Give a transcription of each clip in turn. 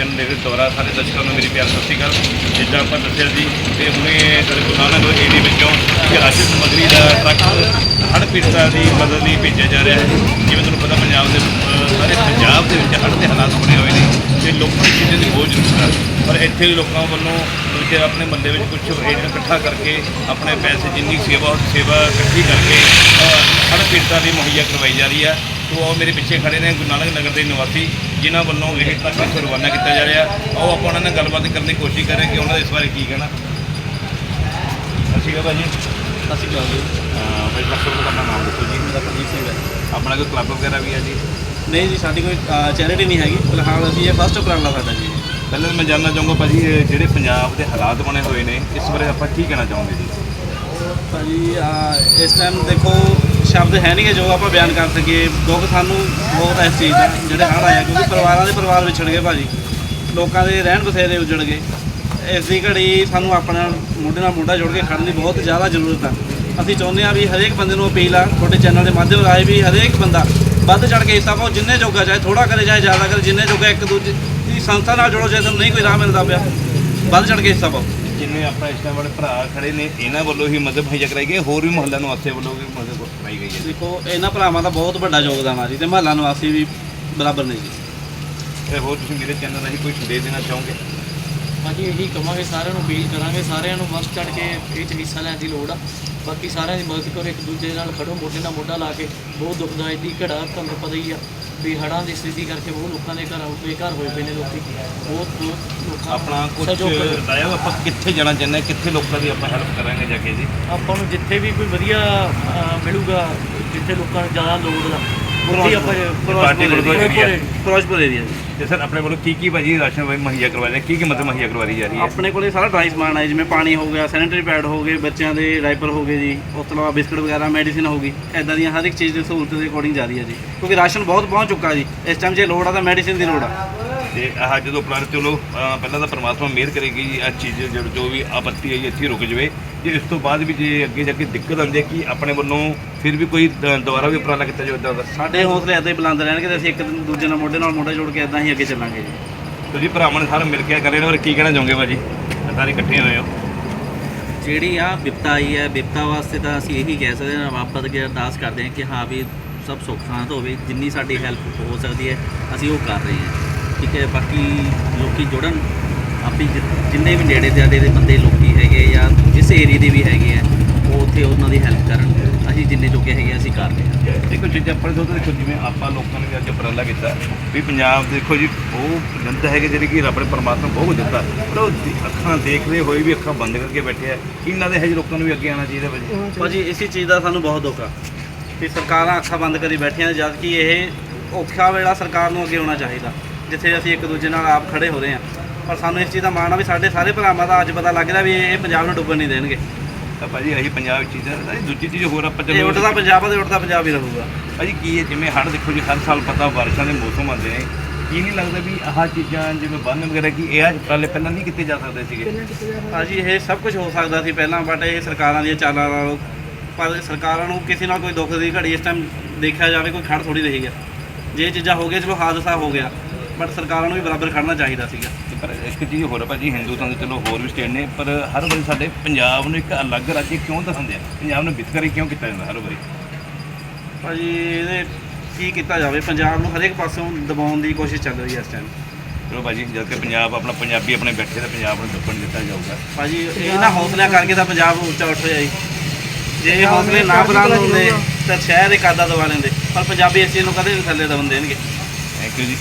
Channel ਦੇ ਦੁਆਰਾ ਸਾਰੇ ਦਰਸ਼ਕਾਂ ਨੂੰ ਮੇਰੀ ਪਿਆਰ ਸਤਿ ਸ਼੍ਰੀ ਅਕਾਲ। ਜਿੱਦਾਂ ਆਪਾਂ ਦੱਸਿਆ ਸੀ ਤੇ ਹੁਣੇ ਸਾਡੇ ਗੁਰੂ ਨਾਨਕ ਏਡੀ ਵਿੱਚੋਂ ਇੱਕ ਰਾਸ਼ਨ ਸਮੱਗਰੀ ਦਾ ਟਰੱਕ ਹੜ੍ਹ ਪੀੜਤਾਂ ਦੀ ਮਦਦ ਲਈ ਭੇਜਿਆ ਜਾ ਰਿਹਾ ਹੈ। ਜਿਵੇਂ ਤੁਹਾਨੂੰ ਪਤਾ ਪੰਜਾਬ ਦੇ ਸਾਰੇ ਪੰਜਾਬ ਦੇ ਵਿੱਚ ਹੜ੍ਹ ਦੇ ਹਾਲਾਤ ਬਣੇ ਹੋਏ ਨੇ ਤੇ ਲੋਕਾਂ ਨੂੰ ਚੀਜ਼ਾਂ ਦੀ ਬਹੁਤ ਜ਼ਰੂਰਤ ਹੈ। ਪਰ ਇੱਥੇ ਲੋਕਾਂ ਵੱਲੋਂ ਦੂਜੇ ਆਪਣੇ ਮੱਲੇ ਵਿੱਚ ਕੁਝ ਏਜੰਟ ਇਕੱਠਾ ਕਰਕੇ ਆਪਣੇ ਪੈਸੇ ਜਿੰਨੀ ਸੇਵਾ ਸੇਵਾ ਇਕੱਠੀ ਕਰਕੇ ਅਹ, ਪੀੜਤਾਂ ਦੀ ਮੁਹੱਈਆ ਕਰਵਾਈ ਜਾ ਰਹੀ ਹੈ। ਤੋ ਉਹ ਮੇਰੇ ਪਿੱਛੇ ਖੜੇ ਨੇ ਗੁਰੂ ਨਾਨਕ ਨਗਰ ਦੇ ਨਿਵਾਸੀ ਜਿਨ੍ਹਾਂ ਵੱਲੋਂ ਇਹ ਤੱਕ ਰਵਾਨਾ ਕੀਤਾ ਜਾ ਰਿਹਾ। ਆਓ ਆਪਾਂ ਉਹਨਾਂ ਨਾਲ ਗੱਲਬਾਤ ਕਰਨ ਦੀ ਕੋਸ਼ਿਸ਼ ਕਰਾਂਗੇ ਕਿ ਉਹਨਾਂ ਦਾ ਇਸ ਬਾਰੇ ਕੀ ਕਹਿਣਾ। ਅਸੀਂ ਕਹਾਂ ਭਾਜੀ। ਅਸੀਂ ਗੱਲ ਜੀ। ਅਹ ਭਾਈ ਸਭ ਤੋਂ ਪਹਿਲਾਂ ਆਪਣਾ ਨਾਮ ਦੱਸੋ ਜੀ ਮੇਰਾ ਪ੍ਰਦੀਪ ਸਿੰਘ ਹੈ। ਆਪਣਾ ਕੋਈ ਕਲੱਬ ਵਗੈਰਾ ਵੀ ਹੈ ਜੀ? ਨਹੀਂ ਜੀ ਸਾਡੀ ਕੋਈ ਚੈਰਿਟੀ ਨਹੀਂ ਹੈਗੀ। ਫਿਲਹਾਲ ਅਸੀਂ ਇਹ ਫਸਟ ਉਪਰਾਲਾ ਸਾਡਾ ਜੀ। ਪਹਿਲਾਂ ਮੈਂ ਜਾਣਨਾ ਚਾਹੂੰਗਾ ਭਾਜੀ ਜਿਹੜੇ ਪੰਜਾਬ ਦੇ ਹਾਲਾਤ ਬਣੇ ਹੋਏ ਨੇ ਇਸ ਬਾਰੇ ਆਪਾਂ ਕੀ ਕਹਿਣਾ ਚਾਹੋਗੇ ਜੀ? ਭਾਜੀ ਅਹ, ਇਸ ਟਾਈਮ ਦੇਖੋ ਸ਼ਬਦ ਹੈ ਨਹੀਂ ਜੋ ਆਪਾਂ ਬਿਆਨ ਕਰ ਸਕੀਏ। ਦੁੱਖ ਸਾਨੂੰ ਬਹੁਤ ਹੈ ਇਸ ਚੀਜ਼ ਦਾ ਜਿਹੜੇ ਹੜ੍ਹ ਆਇਆ ਕਿਉਂਕਿ ਪਰਿਵਾਰਾਂ ਦੇ ਪਰਿਵਾਰ ਵਿਛੜ ਗਏ ਭਾਜੀ। ਲੋਕਾਂ ਦੇ ਰਹਿਣ ਬਸੇਰੇ ਉਜੜ ਗਏ। ਇਸ ਦੀ ਘੜੀ ਸਾਨੂੰ ਆਪਣਾ ਮੋਢੇ ਨਾਲ ਮੋਢਾ ਜੋੜ ਕੇ ਖੜਨ ਦੀ ਬਹੁਤ ਜ਼ਿਆਦਾ ਜ਼ਰੂਰਤ ਆ। ਅਸੀਂ ਚਾਹੁੰਦੇ ਹਾਂ ਵੀ ਹਰੇਕ ਬੰਦੇ ਨੂੰ ਅਪੀਲ ਆ ਤੁਹਾਡੇ ਚੈਨਲ ਦੇ ਮਾਧਿਅਮ ਰਾਹੀਂ ਵੀ ਹਰੇਕ ਬੰਦਾ ਵੱਧ ਚੜ ਕੇ ਹਿੱਸਾ ਪਾਓ ਜਿੰਨੇ ਜੋਗਾ ਚਾਹੇ ਥੋੜਾ ਕਰੇ ਚਾਹੇ ਜ਼ਿਆਦਾ ਕਰੇ ਜਿੰਨੇ ਜੋਗਾ ਇੱਕ ਦੂਜੇ ਦੀ ਸੰਸਥਾ ਨਾਲ ਜੁੜੋ ਜੇ ਤੁਹਾਨੂੰ ਨਹੀਂ ਕੋਈ ਰਾਹ ਮਿਲਦਾ ਪਿਆ ਵੱਧ ਚੜ ਕੇ ਹਿੱਸਾ ਪਾਓ। ਜਿੰਨੇ ਆਪਣਾ ਇਸ ਟਾਈਮ ਵਾਲੇ ਭਰਾ ਖੜੇ ਨੇ ਇਹਨਾਂ ਵੱਲੋਂ ਹੀ ਮਦਦ ਮੁਹੱਈਆ ਕਰਾਈ ਗਈ ਹੈ, ਹੋਰ ਵੀ ਮੁਹੱਲਾ ਨਿਵਾਸੀਆਂ ਵੱਲੋਂ ਵੀ ਮਦਦ ਕਰਾਈ ਗਈ ਹੈ। ਦੇਖੋ ਇਹਨਾਂ ਭਰਾਵਾਂ ਦਾ ਬਹੁਤ ਵੱਡਾ ਯੋਗਦਾਨ ਆ ਜੀ ਤੇ ਮਹੱਲਾ ਨਿਵਾਸੀ ਵੀ ਬਰਾਬਰ ਨੇ ਜੀ। ਤੇ ਹੋਰ ਤੁਸੀਂ ਮੇਰੇ ਚੈਨਲ ਰਾਹੀਂ ਕੋਈ ਸੰਦੇਸ਼ ਦੇਣਾ ਚਾਹੋਗੇ? ਹਾਂਜੀ ਇਹੀ ਕਵਾਂਗੇ ਸਾਰਿਆਂ ਨੂੰ ਅਪੀਲ ਕਰਾਂਗੇ ਸਾਰਿਆਂ ਨੂੰ ਵੱਧ ਚੜ ਕੇ ਇਹ 'ਚ ਹਿੱਸਾ ਲੈਣ ਦੀ ਲੋੜ ਆ। ਬਾਕੀ ਸਾਰਿਆਂ ਦੀ ਮਦਦ ਕਰੋ ਇੱਕ ਦੂਜੇ ਨਾਲ ਖੜੋ ਮੋਢੇ ਨਾਲ ਮੋਢਾ ਲਾ ਕੇ। ਬਹੁਤ ਦੁਖਦਾਈ ਦੀ ਘੜਾ ਤੁਹਾਨੂੰ ਪਤਾ ਹੀ ਆ। ਵੀ ਹੜ੍ਹਾਂ ਦੀ ਸਥਿਤੀ ਕਰਕੇ ਬਹੁਤ ਲੋਕਾਂ ਦੇ ਘਰਾਂ ਬੇਘਰ ਹੋਏ ਪਏ ਨੇ ਲੋਕੀ ਬਹੁਤ ਬਹੁਤ ਲੋਕਾਂ ਆਪਣਾ ਕੁਝ। ਰਾਇਆ ਆਪਾਂ ਕਿੱਥੇ ਜਾਣਾ ਚਾਹੁੰਦੇ ਕਿੱਥੇ ਲੋਕਾਂ ਦੀ ਆਪਾਂ ਹੈਲਪ ਕਰਾਂਗੇ ਜਾ ਕੇ ਜੀ ਆਪਾਂ ਨੂੰ ਜਿੱਥੇ ਵੀ ਕੋਈ ਵਧੀਆ ਮਿਲੂਗਾ ਜਿੱਥੇ ਲੋਕਾਂ ਨੂੰ ਜ਼ਿਆਦਾ ਲੋੜ ਆ ਉੱਥੇ ਆਪਾਂ ਪਾਰਟੀ ਗੁਰਦੁਆਰੇ ਏਰੀਆ। ਫਿਰੋਜ਼ਪੁਰ ਏਰੀਆ ਜੀ। ਤੇ ਸਰ ਆਪਣੇ ਵੱਲੋਂ ਕੀ ਕੀ ਭਾਜੀ ਰਾਸ਼ਨ ਵਈ ਮੁਹੱਈਆ ਕਰਵਾਇਆ ਕੀ ਕੀ ਮਦਦ ਮੁਹੱਈਆ ਕਰਵਾਈ ਜਾ ਰਹੀ ਹੈ? ਆਪਣੇ ਕੋਲੇ ਸਾਰਾ ਡਰਾਈ ਸਮਾਨ ਹੈ ਜਿਵੇਂ ਪਾਣੀ ਹੋ ਗਿਆ ਸੈਨੀਟਰੀ ਪੈਡ ਹੋ ਗਏ ਬੱਚਿਆਂ ਦੇ ਡਾਈਪਰ ਹੋ ਗਏ ਜੀ ਉਸ ਤੋਂ ਇਲਾਵਾ ਬਿਸਕਟ ਵਗੈਰਾ ਮੈਡੀਸਿਨ ਹੋ ਗਈ। ਐਦਾਂ ਦੀਆਂ ਹਰ ਇੱਕ ਚੀਜ਼ ਦੀ ਸਹੂਲਤ ਦੇ ਅਕੋਰਡਿੰਗ ਜਾ ਰਹੀ ਹੈ ਜੀ। ਕਿਉਂਕਿ ਰਾਸ਼ਨ ਬਹੁਤ ਪਹੁੰਚ ਚੁੱਕਾ ਜੀ। ਇਸ ਟਾਈਮ ਜੇ ਲੋੜ ਆ ਤਾਂ ਮੈਡੀਸਿਨ ਦੀ ਲੋੜ ਆ। ਤੇ ਆਹ ਜਦੋਂ ਪਲਾਨ ਚਲੋ ਅਹ ਪਹਿਲਾਂ ਤਾਂ ਪ੍ਰਮਾਤਮਾ ਮਿਹਰ ਕਰੇਗੀ ਜੀ ਇਹ ਚੀਜ਼ ਜੋ ਜੋ ਵੀ ਆਪੱਤੀ ਆਈ ਇੱਥੇ ਰੁਕ ਜਵੇ। ਜੇ ਇਸ ਤੋਂ ਬਾਅਦ ਵੀ ਜੇ ਅੱਗੇ ਜਾ ਕੇ ਦਿੱਕਤ ਆਉਂਦੀ ਹੈ ਕਿ ਆਪਣੇ ਵੱਲੋਂ ਫਿਰ ਵੀ ਕੋਈ ਦ- ਦੁਬਾਰਾ ਵੀ ਉਪਰਾਲਾ ਕੀਤਾ ਜਾਵੇ ਇਦਾਂ ਦਾ ਸਾਡੇ ਹੌਸਲੇ ਐਦਾਂ ਹੀ ਬੁਲੰਦ ਰਹਿਣਗੇ ਤੇ ਅਸੀਂ ਇੱਕ ਦੂਜੇ ਨਾਲ ਮੋਢੇ ਨਾਲ ਮੋਢਾ ਜੋੜ ਕੇ ਐਦਾਂ ਹੀ ਅੱਗੇ ਚੱਲਾਂਗੇ ਜੀ। ਤੁਸੀਂ ਭਰਾਵਾਂ ਨੇ ਸਾਰੇ ਮਿਲ ਕੇ ਕਰੇ ਨੇ ਔਰ ਕੀ ਕਹਿਣਾ ਚਾਹੋਗੇ ਭਾਜੀ? ਸਾਰੇ ਇਕੱਠੇ ਹੋਏ ਹੋ। ਜਿਹੜੀ ਆ ਵਿਪਤਾ ਆਈ ਹੈ ਵਿਪਤਾ ਵਾਸਤੇ ਤਾਂ ਅਸੀਂ ਇਹੀ ਕਹਿ ਸਕਦੇ ਹਾਂ ਵਾਪਸ ਅੱਗੇ ਅਰਦਾਸ ਕਰਦੇ ਹਾਂ ਕਿ ਹਾਂ ਵੀ ਸਭ ਸੁੱਖ ਸ਼ਾਂਤ ਹੋਵੇ ਜਿੰਨੀ ਸਾਡੀ ਹੈਲਪ ਹੋ ਸਕਦੀ ਹੈ ਅਸੀਂ ਉਹ ਕਰ ਰਹੇ ਹਾਂ। ਠੀਕ ਹੈ ਬਾਕੀ ਲੋਕੀ ਜੁੜਨ ਆਪੀ ਜਿ- ਜਿੰਨੇ ਵੀ ਨੇੜੇ ਦੇ ਦੇ ਬੰਦੇ ਲੋਕੀ ਜਾਂ ਜਿਸ ਏਰੀਏ ਦੇ ਵੀ ਹੈਗੇ ਆ ਉਹ ਉੱਥੇ ਉਹਨਾਂ ਦੀ ਹੈਲਪ ਕਰਨ। ਅਸੀਂ ਜਿੰਨੇ ਜੋਗੇ ਹੈਗੇ ਅਸੀਂ ਕਰ ਰਹੇ ਹਾਂ। ਦੇਖੋ ਚੀਜ਼ਾਂ ਆਪਾਂ ਤੋਂ ਦੇਖੋ ਜਿਵੇਂ ਆਪਾਂ ਲੋਕਾਂ ਨੇ ਵੀ ਅੱਜ ਉਪਰਾਲਾ ਕੀਤਾ ਵੀ ਪੰਜਾਬ ਦੇਖੋ ਜੀ ਉਹ ਜਨਤਾ ਹੈਗੇ ਜਿਹੜੀ ਕਿ ਰੱਬ ਨੇ ਪਰਮਾਤਮਾ ਬਹੁਤ ਦਿੱਤਾ ਪਰ ਉਹ ਦੇ- ਅੱਖਾਂ ਦੇਖਦੇ ਹੋਏ ਵੀ ਅੱਖਾਂ ਬੰਦ ਕਰਕੇ ਬੈਠੇ ਆ। ਕੀ ਲੱਗਦਾ ਹੈ ਜੀ ਲੋਕਾਂ ਨੂੰ ਵੀ ਅੱਗੇ ਆਉਣਾ ਚਾਹੀਦਾ ਭਾਜੀ ਭਾਜੀ ਇਸੇ ਚੀਜ਼ ਦਾ ਸਾਨੂੰ ਬਹੁਤ ਦੁੱਖ ਆ ਕਿ ਸਰਕਾਰਾਂ ਅੱਖਾਂ ਬੰਦ ਕਰੀ ਬੈਠੀਆਂ ਜਦ ਕਿ ਇਹ ਔਖਾ ਵੇਲਾ ਸਰਕਾਰ ਨੂੰ ਅੱਗੇ ਆਉਣਾ ਚਾਹੀਦਾ ਜਿੱਥੇ ਅਸੀਂ ਇੱਕ ਦੂਜੇ ਨਾਲ ਆਪ ਖੜੇ ਹੋ ਰਹੇ ਹਾਂ। ਪਰ ਸਾਨੂੰ ਇਸ ਚੀਜ਼ ਦਾ ਮਾਣ ਆ ਵੀ ਸਾਡੇ ਸਾਰੇ ਭਰਾਵਾਂ ਦਾ ਅੱਜ ਪਤਾ ਲੱਗ ਰਿਹਾ ਵੀ ਇਹ ਪੰਜਾਬ ਨੂੰ ਡੁੱਬਣ ਨਹੀਂ ਦੇਣਗੇ। ਤਾਂ ਭਾਜੀ ਇਹੀ ਪੰਜਾਬ ਵਿੱਚ ਚੀਜ਼ਾਂ ਭਾਜੀ ਦੂਜੀ ਚੀਜ਼ ਹੋਰ ਆਪਾਂ ਇਹ ਚਲੋ ਉੱਠਦਾ ਪੰਜਾਬ ਆ ਤੇ ਉੱਠਦਾ ਪੰਜਾਬ ਹੀ ਰਹੂਗਾ। ਭਾਜੀ ਕੀ ਹੈ? ਜਿਵੇਂ ਹੜ੍ਹ ਦੇਖੋ ਜੀ ਹਰ ਸਾਲ ਪਤਾ ਬਾਰਿਸ਼ਾਂ ਦੇ ਮੌਸਮ ਆਉਂਦੇ ਨੇ। ਕੀ ਨਹੀਂ ਲੱਗਦਾ ਵੀ ਆਹ ਚੀਜ਼ਾਂ ਜਿਵੇਂ ਬੰਨ ਵਗੈਰਾ ਕੀ ਇਹ ਆ ਉਪਰਾਲੇ ਪਹਿਲਾਂ ਨਹੀਂ ਕੀਤੇ ਜਾ ਸਕਦੇ ਸੀਗੇ? ਭਾਜੀ ਇਹ ਸਭ ਕੁਝ ਹੋ ਸਕਦਾ ਸੀ ਪਹਿਲਾਂ ਬਟ ਇਹ ਸਰਕਾਰਾਂ ਦੀਆਂ ਚਾਲਾਂ ਨਾਲ। ਪਰ ਸਰਕਾਰਾਂ ਨੂੰ ਕਿਸੇ ਨਾਲ ਕੋਈ ਦੁੱਖ ਦੀ ਘੜੀ ਇਸ ਟਾਈਮ ਦੇਖਿਆ ਜਾਵੇ ਕੋਈ ਖੜ ਥੋੜੀ ਰਹੀ ਹੈ। ਜੇ ਇਹ ਚੀਜ਼ਾਂ ਹੋ ਗਈਆਂ ਚਲੋ ਹਾਦਸਾ ਹੋ ਗਿਆ। ਬਟ ਸਰਕਾਰਾਂ ਨੂੰ ਵੀ ਬਰਾਬਰ ਖੜਨਾ ਚਾਹੀਦਾ ਸੀਗਾ। ਪਰ ਇੱਕ ਚੀਜ਼ ਹੋਰ ਆ ਭਾਜੀ ਹਿੰਦੂਸਤਾਨ ਦੇ ਚਲੋ ਹੋਰ ਵੀ ਸਟੇਟ ਨੇ ਪਰ ਹਰ ਵਾਰੀ ਸਾਡੇ ਪੰਜਾਬ ਨੂੰ ਇੱਕ ਅਲੱਗ ਰਾਜ ਕਿਉਂ ਦਿਖਾਉਂਦੇ ਆ? ਪੰਜਾਬ ਨੂੰ ਵਿਤਕਰੇ ਕਿਉਂ ਕੀਤਾ ਜਾਂਦਾ ਹਰ ਵਾਰੀ? ਭਾਜੀ ਇਹਦੇ ਕੀ ਕੀਤਾ ਜਾਵੇ? ਪੰਜਾਬ ਨੂੰ ਹਰੇਕ ਪਾਸਿਓਂ ਦਬਾਉਣ ਦੀ ਕੋਸ਼ਿਸ਼ ਚੱਲ ਰਹੀ ਹੈ ਇਸ ਟਾਈਮ ਚਲੋ ਭਾਜੀ ਜਦ ਕਿ ਪੰਜਾਬ ਆਪਣਾ ਪੰਜਾਬੀ ਆਪਣੇ ਬੈਠੇ ਤਾਂ ਪੰਜਾਬ ਨੂੰ ਦੱਬਣ ਦਿੱਤਾ ਜਾਊਗਾ। ਭਾਜੀ ਇਹਨਾਂ ਹੌਸਲਿਆਂ ਕਰਕੇ ਤਾਂ ਪੰਜਾਬ ਉੱਚਾ ਉੱਠ ਰਿਹਾ ਜੀ ਜੇ ਇਹ ਹੌਸਲੇ ਨਾ ਬੁਲੰਦ ਹੁੰਦੇ ਤਾਂ ਸ਼ਹਿਰ ਇੱਕ ਆਦਾ ਦਬਾ ਲੈਂਦੇ। ਪਰ ਪੰਜਾਬੀ ਇਸ ਚੀਜ਼ ਨੂੰ ਕਦੇ ਵੀ ਥੱਲੇ ਦਬਨ ਦੇਣਗੇ। ਥੈਂਕ ਯੂ ਜੀ।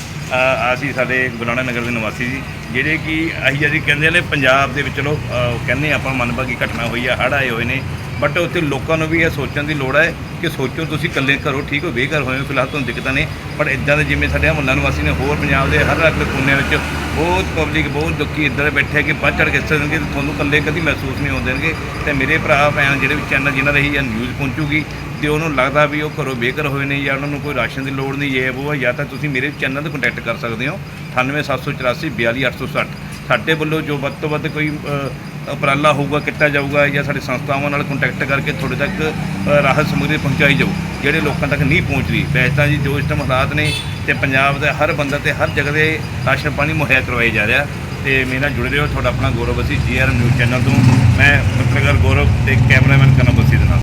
ਅਸੀਂ ਸਾਡੇ ਗੁਲਾਣਾ ਨਗਰ ਦੇ ਨਿਵਾਸੀ ਜੀ ਜਿਹੜੇ ਕਿ ਅਸੀਂ ਜੀ ਕਹਿੰਦੇ ਨੇ ਪੰਜਾਬ ਦੇ ਵਿੱਚ ਚਲੋ ਅਹ, ਕਹਿੰਦੇ ਆਪਾਂ ਮਨਭਾਗੀ ਘਟਨਾ ਹੋਈ ਆ ਹੜ੍ਹ ਆਏ ਹੋਏ ਨੇ ਬਟ ਉੱਥੇ ਲੋਕਾਂ ਨੂੰ ਵੀ ਇਹ ਸੋਚਣ ਦੀ ਲੋੜ ਹੈ ਕਿ ਸੋਚੋ ਤੁਸੀਂ ਇਕੱਲੇ ਘਰੋਂ ਠੀਕ ਹੋ ਬੇਘਰ ਹੋਏ ਹੋ ਫਿਲਹਾਲ ਤੁਹਾਨੂੰ ਦਿੱਕਤਾਂ ਨੇ ਪਰ ਇਦਾਂ ਦੇ ਜਿਵੇਂ ਸਾਡੇ ਮੁਹੱਲਾ ਨਿਵਾਸੀ ਨੇ ਹੋਰ ਪੰਜਾਬ ਦੇ ਹਰ ਅਗਲੇ ਕੋਨੇ ਵਿੱਚ ਬਹੁਤ ਪਬਲਿਕ ਬਹੁਤ ਲੋਕੀ ਇੱਧਰ ਬੈਠੇ ਕਿ ਵੱਧ ਚੜ੍ਹ ਕੇ ਹਿੱਸਾ ਦੇਣਗੇ ਤੁਹਾਨੂੰ ਇਕੱਲੇ ਕਦੀ ਮਹਿਸੂਸ ਨਹੀਂ ਹੋਣ ਦੇਣਗੇ ਤੇ ਮੇਰੇ ਭਰਾ ਭੈਣ ਜਿਹੜੇ ਵੀ ਚੈਨਲ ਜਿਨ੍ਹਾਂ ਰਹੀ ਜਾਂ ਨਿਊਜ਼ ਪਹੁੰਚੂਗੀ ਤੇ ਉਹਨੂੰ ਲੱਗਦਾ ਵੀ ਉਹ ਘਰੋਂ ਬੇਘਰ ਹੋਏ ਨੇ ਜਾਂ ਉਹਨਾਂ ਨੂੰ ਕੋਈ ਰਾਸ਼ਨ ਦੀ ਲੋੜ ਨਹੀਂ ਜੇ ਉਹ ਜਾਂ ਤਾਂ ਤੁਸੀਂ ਮੇਰੇ ਚੈਨਲ ਤੇ ਕੰਟੈਕਟ ਕਰ ਸਕਦੇ ਹੋ। 98784 42860 ਸਾਡੇ ਵੱਲੋਂ ਜੋ ਵੱਧ ਤੋਂ ਵੱਧ ਕੋਈ ਉਪਰਾਲਾ ਹੋਊਗਾ, ਕੀਤਾ ਜਾਊਗਾ ਜਾਂ ਸਾਡੇ ਸੰਸਥਾਵਾਂ ਨਾਲ ਕੰਟੈਕਟ ਕਰਕੇ ਤੁਹਾਡੇ ਤੱਕ ਰਾਹਤ ਸਮੱਗਰੀ ਪਹੁੰਚਾਈ ਜਾਊ, ਜਿਹੜੇ ਲੋਕਾਂ ਤੱਕ ਨਹੀਂ ਪਹੁੰਚ ਰਹੀ। ਵੈਸੇ ਤਾਂ ਜੀ ਜੋ ਇਸ ਟਾਈਮ ਹਾਲਾਤ ਨੇ ਤੇ ਪੰਜਾਬ ਦੇ ਹਰ ਬੰਦਾ ਤੇ ਹਰ ਜਗ੍ਹਾ ਦੇ ਰਾਸ਼ਨ ਪਾਣੀ ਮੁਹੱਈਆ ਕਰਵਾਇਆ ਜਾ ਰਿਹਾ। ਤੇ ਮੇਰੇ ਨਾਲ ਜੁੜੇ ਰਹੋ, ਤੁਹਾਡਾ ਆਪਣਾ ਗੌਰਵ ਅਸੀਂ ਜੀਆਰ ਨਿਊਜ਼ ਚੈਨਲ ਤੋਂ। ਮੈਂ ਪੱਤਰਕਾਰ ਗੌਰਵ ਤੇ ਕੈਮਰਾਮੈਨ ਕਨਮ ਬਸੀ ਦੇ ਨਾਲ।